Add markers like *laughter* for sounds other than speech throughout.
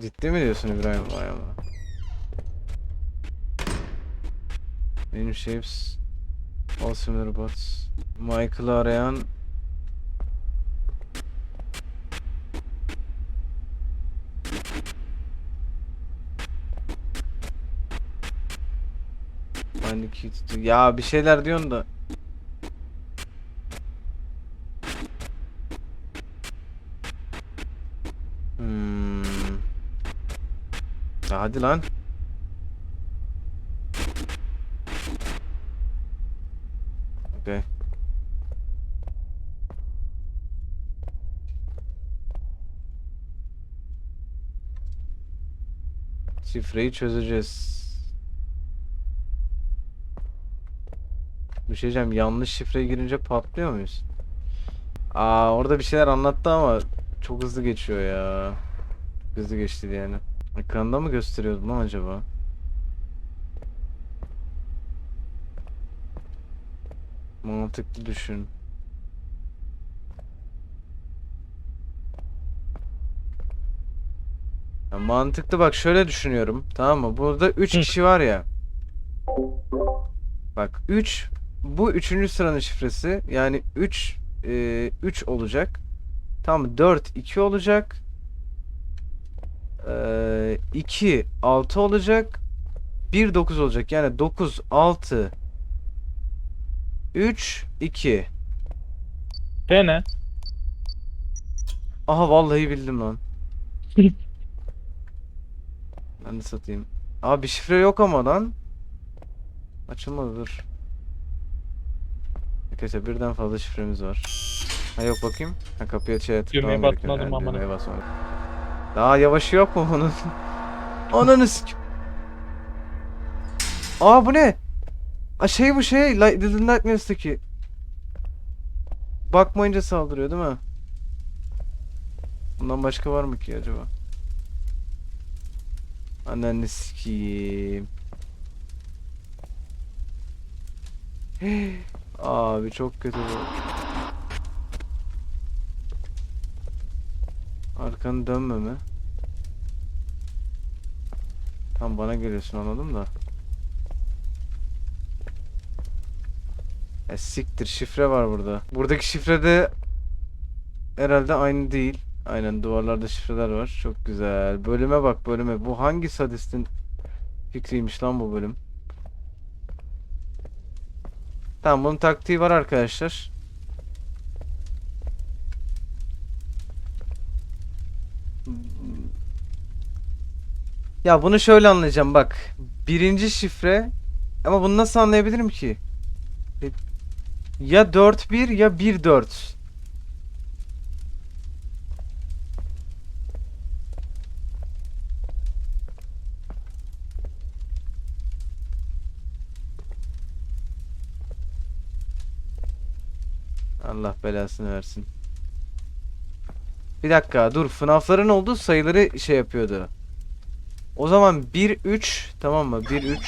Ciddi mi diyorsun İbrahim? Vay ama. Benim shapes all similar bots. Michael'ı arayan to- Ya bir şeyler diyorsun da Hadi lan. Okay. Şifreyi çözeceğiz. Bir şey diyeceğim. Yanlış şifreye girince patlıyor muyuz? Aa orada bir şeyler anlattı ama çok hızlı geçiyor ya. Hızlı geçti yani. Ekranda mı gösteriyordu lan acaba? Mantıklı düşün. Ya mantıklı bak şöyle düşünüyorum. Tamam mı? Burada 3 Hı. kişi var ya. Bak 3 bu üçüncü sıranın şifresi. Yani 3 3 olacak. Tamam 4 2 olacak. 2 6 olacak. 1 9 olacak. Yani 9 6 3 2. Dene. Aha vallahi bildim lan. *laughs* Ben de satayım. Abi bir şifre yok ama lan. Açılmadı dur. Arkadaşlar birden fazla şifremiz var. Ha yok bakayım. Ha kapıya şey tıklamam Düğmeye gerekiyor. basmadım Ha, amına. düğmeye basmadım. Daha yavaşı yok mu bunun? Ananı sik- Aa bu ne? Aa şey bu şey. Li- Little Nightmares'taki. Bakmayınca saldırıyor değil mi? Bundan başka var mı ki acaba? Ananı sikeyim. *gasps* Abi çok kötü bu. Arkanı dönmeme. Tam bana geliyorsun anladım da. Ya siktir şifre var burada. Buradaki şifre de herhalde aynı değil. Aynen duvarlarda şifreler var. Çok güzel. Bölüme bak bölüme. Bu hangi sadistin fikriymiş lan bu bölüm? Tamam bunun taktiği var arkadaşlar. Ya bunu şöyle anlayacağım bak. Birinci şifre ama bunu nasıl anlayabilirim ki? E, Ya 4-1 ya 1-4. Allah belasını versin. Bir dakika dur. FNAF'ların olduğu sayıları şey yapıyordu. O zaman 1-3 tamam mı? 1-3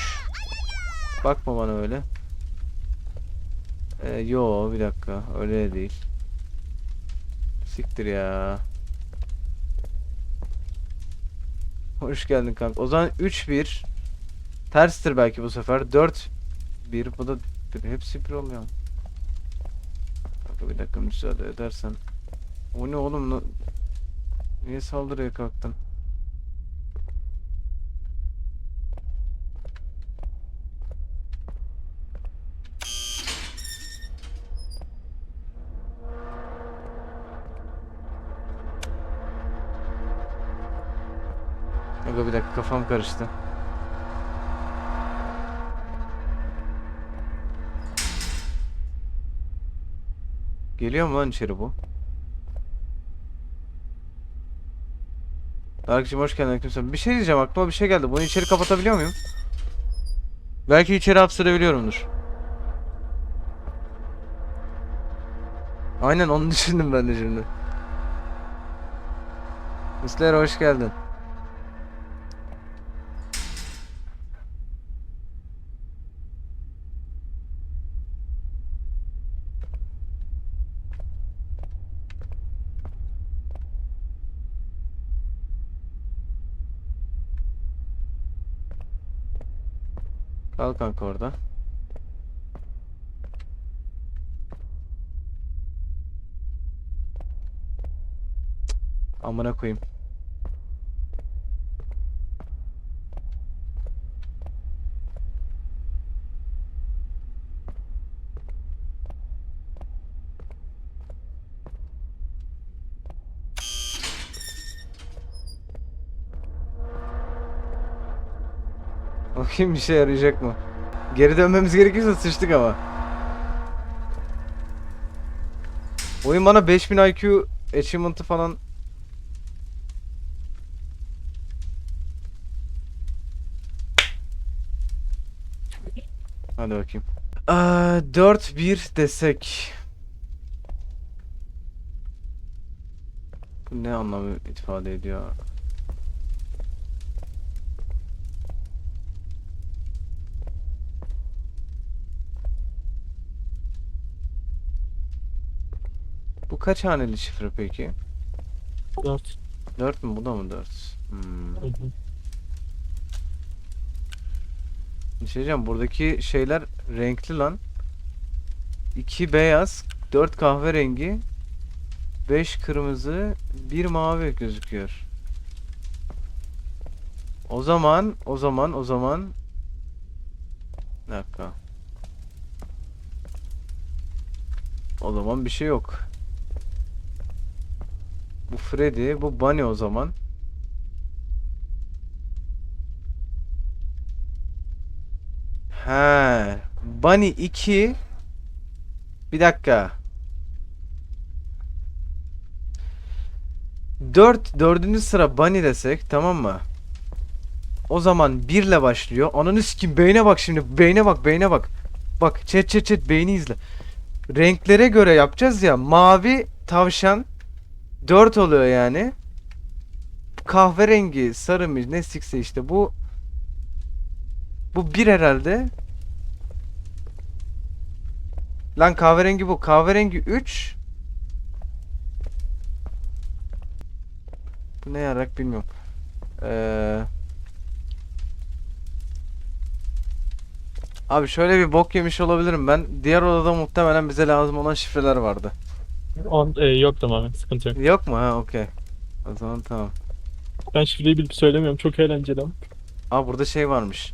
Bakma bana öyle. Ee, yo bir dakika. Öyle de değil. Siktir ya. Hoş geldin kanka. O zaman 3-1 Terstir belki bu sefer. 4-1 Bu da hepsi 1 oluyor. Bir dakika müsaade edersen. O ne oğlum? Niye saldırıya kalktın? Aga bir dakika kafam karıştı. Geliyor mu lan içeri bu? Darkçım hoş geldin aleykümselam. Bir şey diyeceğim aklıma bir şey geldi. Bunu içeri kapatabiliyor muyum? Belki içeri hapsedebiliyorumdur. Aynen onu düşündüm ben de şimdi. Müsler hoş geldin. Kal kanka orada. Amına koyayım. Bakayım bir şey yarayacak mı? Geri dönmemiz gerekirse sıçtık ama. Oyun bana 5000 IQ achievement'ı falan Hadi bakayım. Aa, 4-1 desek. Bu ne anlamı ifade ediyor? Kaç haneli şifre peki? 4. 4 mü? Bu da mı 4? Hmm. Bir şey diyeceğim. Buradaki şeyler renkli lan. 2 beyaz, 4 kahverengi, 5 kırmızı, 1 mavi gözüküyor. O zaman, o zaman, o zaman Bir dakika. O zaman bir şey yok. Bu Freddy, bu Bunny o zaman. He. Bunny 2 Bir dakika. 4 dördüncü sıra Bunny desek tamam mı? O zaman 1 ile başlıyor. Ananı sikim beyne bak şimdi. Beyne bak, beyne bak. Bak chat chat chat beyni izle. Renklere göre yapacağız ya. Mavi tavşan 4 oluyor yani. Kahverengi, sarı mı ne sikse işte bu bu bir herhalde. Lan kahverengi bu. Kahverengi 3. Bu ne yarak bilmiyorum. Ee... Abi şöyle bir bok yemiş olabilirim ben. Diğer odada muhtemelen bize lazım olan şifreler vardı. On, e, yok tamamen sıkıntı yok. Yok mu? Ha okey. O zaman tamam. Ben şifreyi bilip söylemiyorum çok eğlenceli ama. Aa burada şey varmış.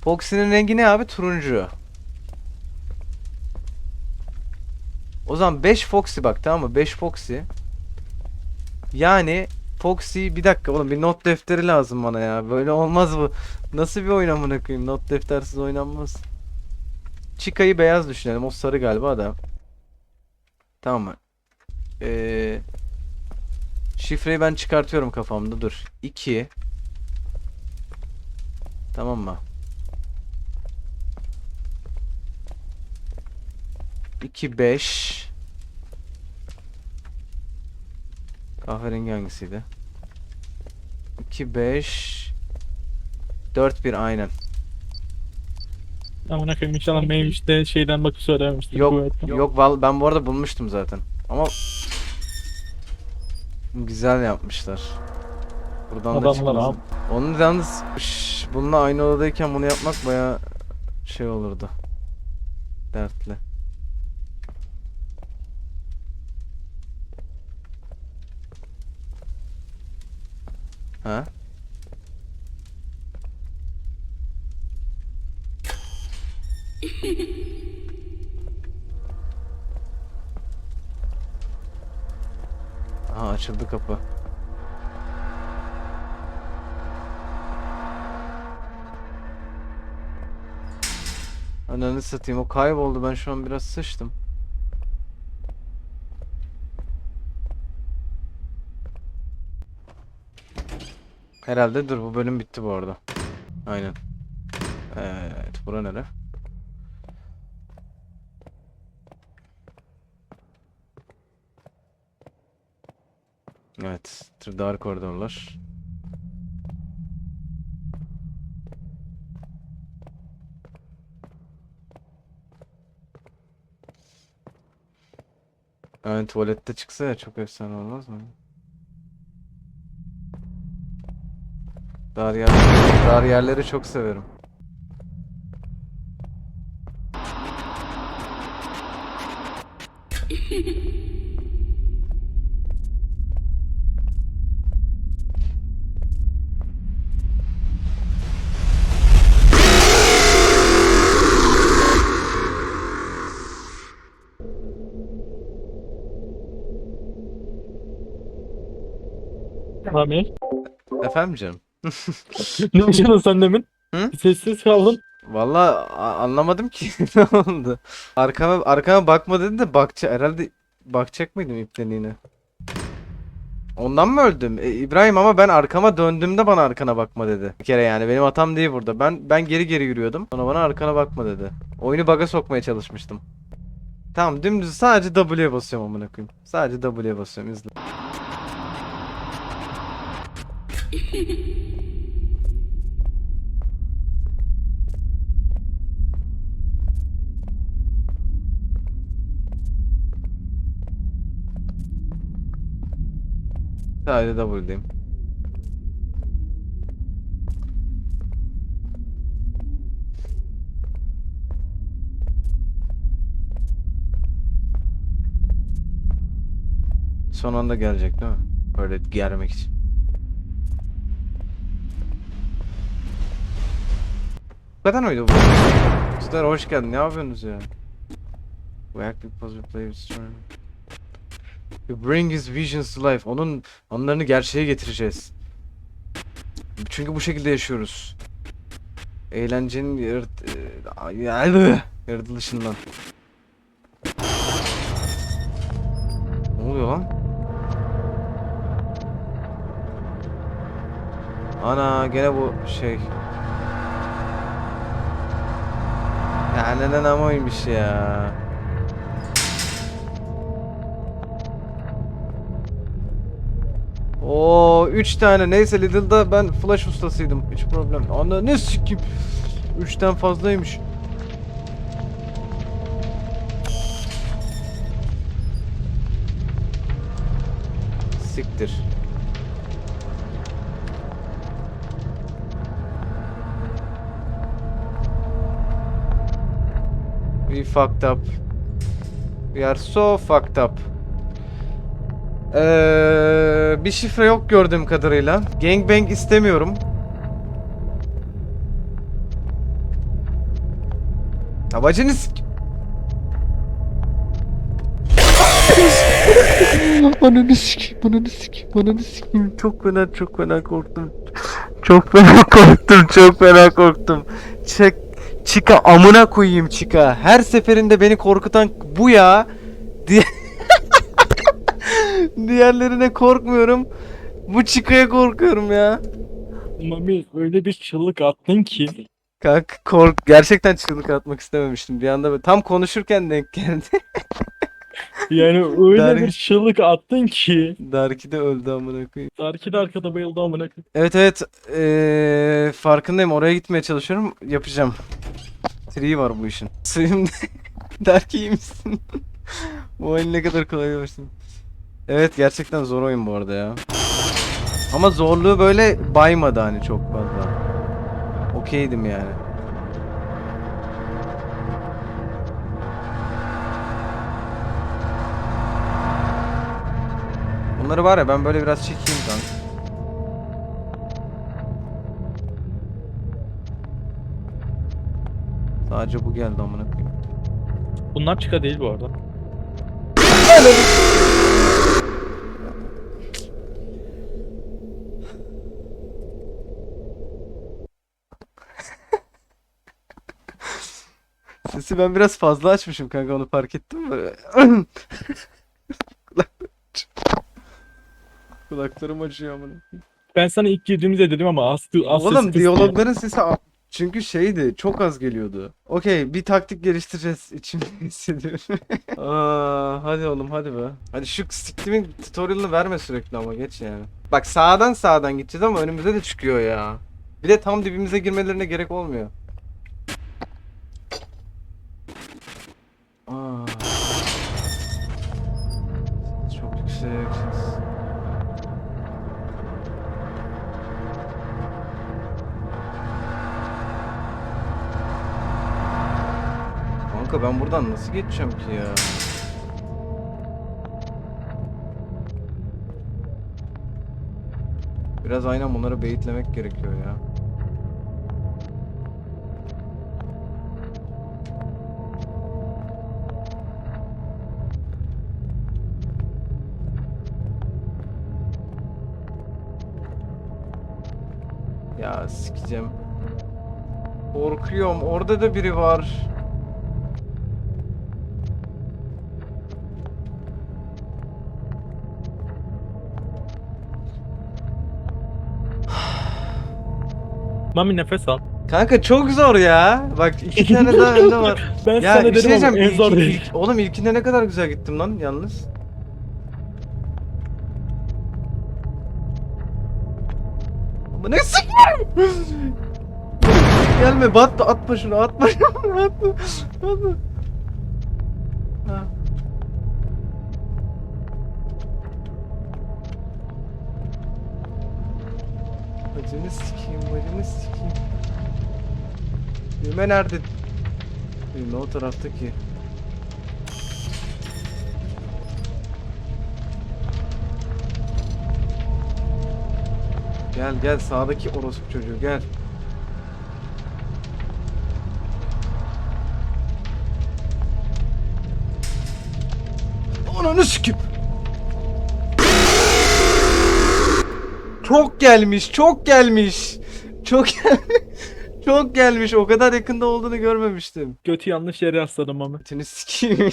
Foxy'nin rengi ne abi? Turuncu. O zaman 5 Foxy bak tamam mı? 5 Foxy. Yani Foxy bir dakika oğlum bir not defteri lazım bana ya. Böyle olmaz bu. Nasıl bir oyun amına koyayım? Not deftersiz oynanmaz. Chica'yı beyaz düşünelim. O sarı galiba da. Tamam mı? Ee, şifreyi ben çıkartıyorum kafamda. Dur. 2 Tamam mı? 2 5 Kahverengi hangisiydi? 2 5 4 1 aynen. Amına koyayım inşallah neymiş de şeyden bakıp söylememiştir. Yok kuvvetten. yok val ben bu arada bulmuştum zaten. Ama güzel yapmışlar. Buradan da Adamlar çıkmaz. abi. Onun yalnız şş, bununla aynı odadayken bunu yapmak baya şey olurdu. Dertli. Ha? Aha açıldı kapı. Ananı satayım o kayboldu ben şu an biraz sıçtım. Herhalde dur bu bölüm bitti bu arada. Aynen. Evet bura nere? Evet, dar koridorlar. Yani tuvalette çıksa ya çok efsane olmaz mı? Dar yer, dar yerleri çok severim. Rami. Efendim canım. *laughs* ne yaşadın sen demin? Hı? Sessiz kaldın. Vallahi a- anlamadım ki *laughs* ne oldu. Arkama arkama bakma dedi de bakça herhalde bakacak mıydım ipleniğine? Ondan mı öldüm? E, İbrahim ama ben arkama döndüğümde bana arkana bakma dedi. Bir kere yani benim hatam değil burada. Ben ben geri geri yürüyordum. Sonra bana arkana bakma dedi. Oyunu bug'a sokmaya çalışmıştım. Tamam dümdüz sadece W'ye basıyorum amına koyayım. Sadece W'ye basıyorum izle. Sadece W'deyim. Son anda gelecek değil mi? Böyle germek için. Kadar mıydı bu? Ustalar hoş geldin. Ne yapıyorsunuz ya? We act because we play with strength. We bring his visions to life. Onun anlarını gerçeğe getireceğiz. Çünkü bu şekilde yaşıyoruz. Eğlencenin yarat e, yaratılışından. Ne oluyor lan? Ana gene bu şey. Ya neden amaymış ya. Oo 3 tane neyse Lidl'da ben flash ustasıydım hiç problem. Ana ne sikim. 3'ten fazlaymış. Siktir. We fucked up. We are so fucked up. Ee, bir şifre yok gördüğüm kadarıyla. Gangbang istemiyorum. Tabacını sik... Ananı sikeyim, ananı sikeyim, ananı sikeyim. Çok fena, çok fena korktum. Çok fena *laughs* korktum, çok fena korktum. Çek, Çika amına koyayım Çika. Her seferinde beni korkutan bu ya. Diye... *laughs* Diğerlerine korkmuyorum. Bu Çika'ya korkuyorum ya. Mami öyle bir çığlık attın ki. Kanka kork gerçekten çığlık atmak istememiştim. Bir anda tam konuşurken denk geldi. *laughs* Yani öyle Dar- bir çığlık attın ki. Darki de öldü amına koyayım. Darki de arkada bayıldı amına koyayım. Evet evet ee, farkındayım oraya gitmeye çalışıyorum yapacağım. Tree var bu işin. *laughs* Suyum Darki iyi misin? *laughs* bu oyun ne kadar kolay başladı. Evet gerçekten zor oyun bu arada ya. Ama zorluğu böyle baymadı hani çok fazla. Okeydim yani. Bunları var ya ben böyle biraz çekeyim kanka. Sadece bu geldi amına koyayım. Bunlar çıka değil bu arada. *laughs* Sesi ben biraz fazla açmışım kanka onu fark ettin mi? *laughs* Kulaklarım acıyor amına. Ben sana ilk girdiğimizde dedim ama az, az Oğlum diyalogların sesi çünkü şeydi çok az geliyordu. Okey bir taktik geliştireceğiz içimde *laughs* hissediyorum. Aa, hadi oğlum hadi be. Hadi şu siktimin tutorial'ını verme sürekli ama geç yani. Bak sağdan sağdan gideceğiz ama önümüze de çıkıyor ya. Bir de tam dibimize girmelerine gerek olmuyor. Aa. Çok yüksek Kanka ben buradan nasıl geçeceğim ki ya? Biraz aynen bunları beyitlemek gerekiyor ya. Ya sikeceğim. Korkuyorum. Orada da biri var. Mami nefes al. Kanka çok zor ya. Bak iki tane daha önde *laughs* var. Ben Ya sana bir şey ama diyeceğim. en zor İlk- değil. ilk- oğlum ilkinde ne kadar güzel gittim lan yalnız. Ama ne sikeyim? Gelme bat atma şunu atma şunu *laughs* atma. atma. Ha. Bacını sikeyim, bacını sikeyim. Düğme nerede? Düğme o tarafta ki. Gel gel sağdaki orospu çocuğu gel. Ananı sikip. Çok gelmiş, çok gelmiş. Çok gelmiş. *laughs* Çok gelmiş. O kadar yakında olduğunu görmemiştim. Götü yanlış yere yasladım Mami. Götünü sikeyim.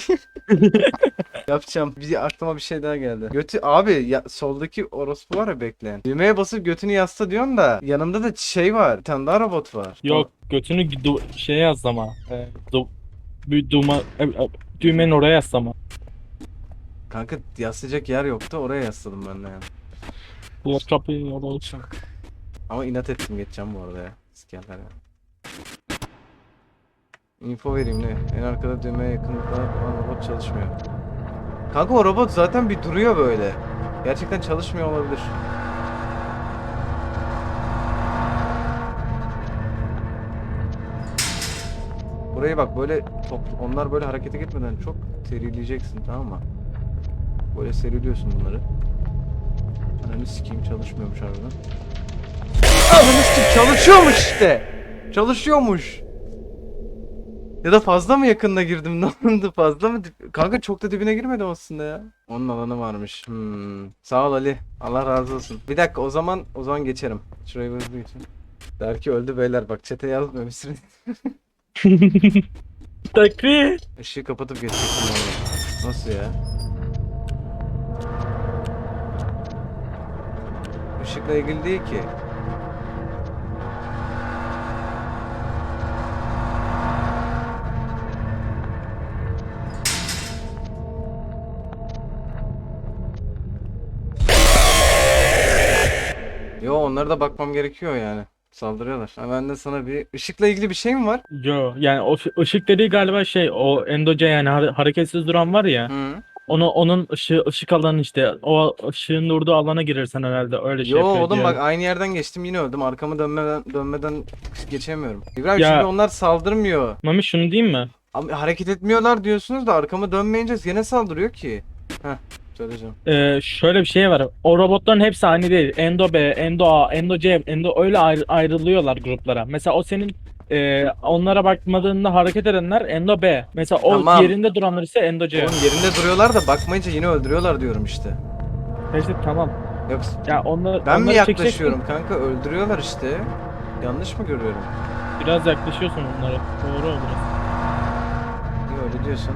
*laughs* Yapacağım. Bir aklıma bir şey daha geldi. Götü abi ya, soldaki orospu var ya bekleyen. Düğmeye basıp götünü yasla diyorsun da yanımda da şey var. Bir tane daha robot var. Yok götünü şeye yazlama. E, du bir duma e, e, düğmenin oraya yaslama. Kanka yaslayacak yer yoktu. Oraya yasladım ben de yani. Kapıyı oraya Çok. Ama inat ettim geçeceğim bu arada ya. Ya. Info vereyim ne? En arkada düğmeye yakınlıkta olan robot çalışmıyor. Kanka o robot zaten bir duruyor böyle. Gerçekten çalışmıyor olabilir. Burayı bak böyle toplu, onlar böyle harekete gitmeden çok serileyeceksin tamam mı? Böyle seriliyorsun bunları. Ananı sikeyim çalışmıyormuş harbiden. Ananı sikeyim çalışıyormuş işte. Çalışıyormuş. Ya da fazla mı yakınına girdim *laughs* ne oldu fazla mı? Kanka çok da dibine girmedim aslında ya. Onun alanı varmış. Hmm. Sağ ol Ali. Allah razı olsun. Bir dakika o zaman o zaman geçerim. Şurayı bir hızlı geçeyim. Der ki öldü beyler bak çete yazmıyor bir sürü. Takri. *laughs* Işığı kapatıp geçecektim. Nasıl ya? Işıkla ilgili değil ki. Yo onlara da bakmam gerekiyor yani. Saldırıyorlar. Ha, ben de sana bir ışıkla ilgili bir şey mi var? Yo yani o ışı- ışık dediği galiba şey o endoce yani hare- hareketsiz duran var ya. Hı. Onu onun ışığı ışık alanı işte. O ışığın durduğu alana girersen herhalde öyle şey Yo yapıyor oğlum diye. bak aynı yerden geçtim yine öldüm. Arkamı dönmeden dönmeden geçemiyorum. İbrahim Ya- şimdi onlar saldırmıyor. Mami şunu diyeyim mi? Ama hareket etmiyorlar diyorsunuz da arkamı dönmeyince gene saldırıyor ki. Heh söyleyeceğim. Ee, şöyle bir şey var. O robotların hepsi aynı değil. Endo B, Endo A, Endo C, Endo öyle ayrı- ayrılıyorlar gruplara. Mesela o senin e, onlara bakmadığında hareket edenler Endo B. Mesela o Tamam. yerinde duranlar ise Endo C. Oğlum yerinde duruyorlar da bakmayınca yine öldürüyorlar diyorum işte. İşte tamam. Yoksa Ya onlar ben mi onları çekeceksin. yaklaşıyorum kanka öldürüyorlar işte. Yanlış mı görüyorum? Biraz yaklaşıyorsun onlara. Doğru o biraz. Niye öyle diyorsun?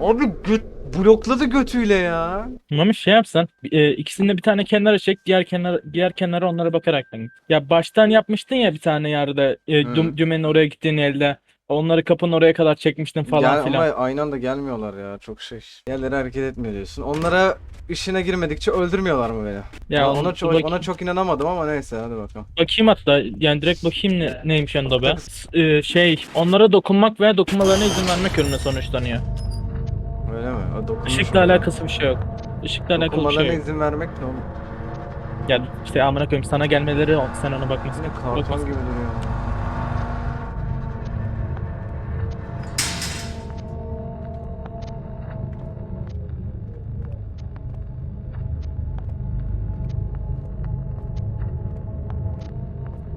Abi göt blokladı götüyle ya. Mami şey yapsan e, ikisinde bir tane kenara çek diğer kenar diğer kenara onlara bakarak git. Ya baştan yapmıştın ya bir tane yerde e, Hı. düm- dümenin oraya gittiğin elde onları kapının oraya kadar çekmiştin falan Gel, filan. ama aynı anda gelmiyorlar ya çok şey. Yerlere hareket etmiyor diyorsun. Onlara işine girmedikçe öldürmüyorlar mı beni? Ya ona, onu- çok, ona çok inanamadım ama neyse hadi bakalım. Bakayım hatta yani direkt bakayım ne, neymiş Endo be. S- e, şey onlara dokunmak veya dokunmalarına izin vermek yönüne sonuçlanıyor. Dokunmuş Işıkla alakası bir şey yok. Işıkla alakalı bir şey yok. izin vermek ne oğlum? Yani işte amına koyayım sana gelmeleri sen ona bakmasın. Yine karton Bakmasın. gibi duruyor.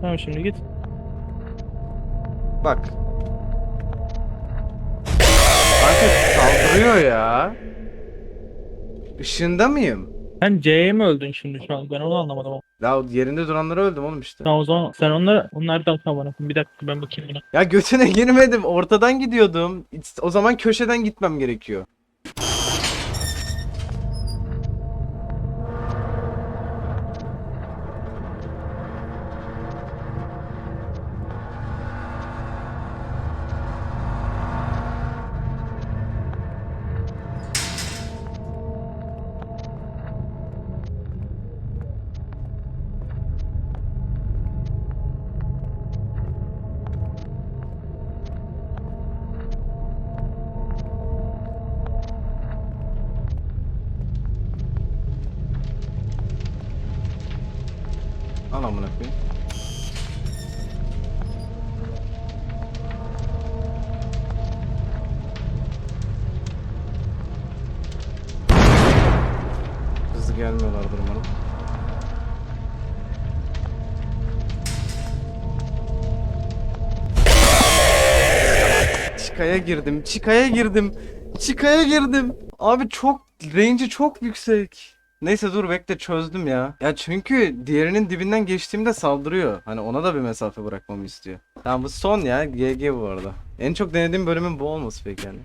Tamam şimdi git. Bak. Saldırıyor ya. Işığında mıyım? Sen C'ye mi öldün şimdi şu an? Ben onu anlamadım. ama. Ya yerinde duranlara öldüm oğlum işte. Tamam o zaman sen onları onlardan tamam. Bir dakika ben bakayım buna. Ya götüne *laughs* girmedim. Ortadan gidiyordum. O zaman köşeden gitmem gerekiyor. Gelmiyorlardır umarım. Çikaya girdim, çikaya girdim, çikaya girdim. Abi çok, range'i çok yüksek. Neyse dur bekle çözdüm ya. Ya çünkü diğerinin dibinden geçtiğimde saldırıyor. Hani ona da bir mesafe bırakmamı istiyor. Tamam bu son ya. GG bu arada. En çok denediğim bölümün bu olması peki yani.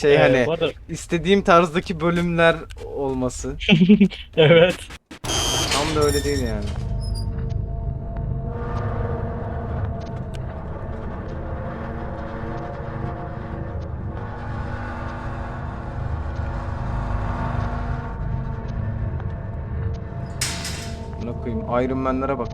Şey Ee, hani bu arada- istediğim tarzdaki bölümler olması. *laughs* evet. Tam da öyle değil yani. Buna koyayım. Iron Man'lere bak.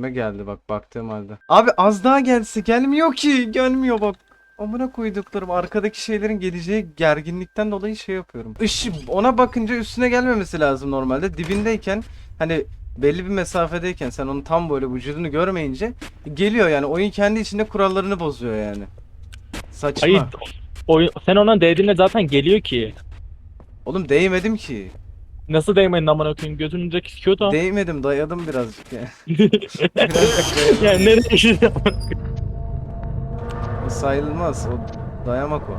Üstüme geldi bak baktığım halde. Abi az daha gelse gelmiyor ki. Gelmiyor bak. Amına koyduklarım arkadaki şeylerin geleceği gerginlikten dolayı şey yapıyorum. Işık ona bakınca üstüne gelmemesi lazım normalde. Dibindeyken hani belli bir mesafedeyken sen onun tam böyle vücudunu görmeyince geliyor yani oyun kendi içinde kurallarını bozuyor yani. Saçma. Hayır. O, sen ona değdiğinde zaten geliyor ki. Oğlum değmedim ki. Nasıl değmedin amına koyayım? Gözünün önündeki sikiyordu o. Değmedim dayadım birazcık yani. *laughs* Yani nereye düşürdün? O sayılmaz. O dayamak o.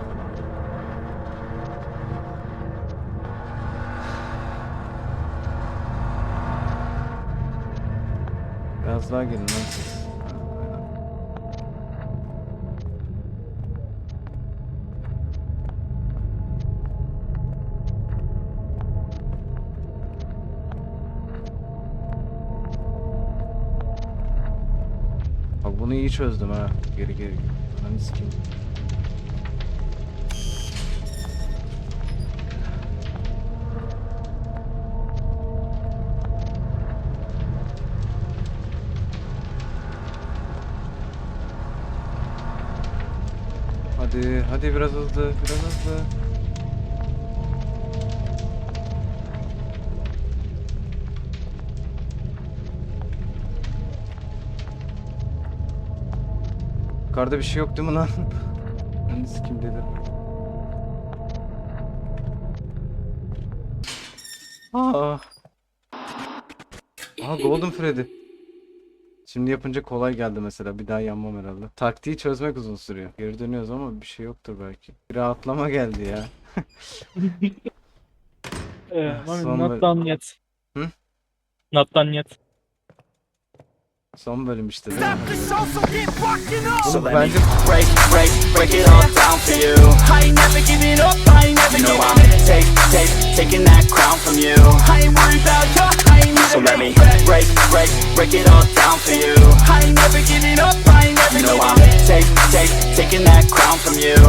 Biraz daha gelin lan siz. İyi çözdüm ha. Geri geri. Ananı sikeyim. Hadi, hadi biraz hızlı, biraz hızlı. Yukarıda bir şey yok değil mi lan? *laughs* Ananı sikeyim dedim. Aa. Aa Golden Freddy. Şimdi yapınca kolay geldi mesela. Bir daha yanmam herhalde. Taktiği çözmek uzun sürüyor. Geri dönüyoruz ama bir şey yoktur belki. Bir rahatlama geldi ya. *laughs* Ee, Son Mami, bölüm. not done yet. Hı? Not done yet. Son bölüm işte değil mi? So up. So bence break, break, break it all down for you. I ain't never giving up, I ain't never You know giving I'm take, take, taking that crown from you. I ain't worried about you, I ain't So never let me break, break, break it all down for you. I ain't never giving up, I ain't never You know giving I'm take, take, taking that crown from you.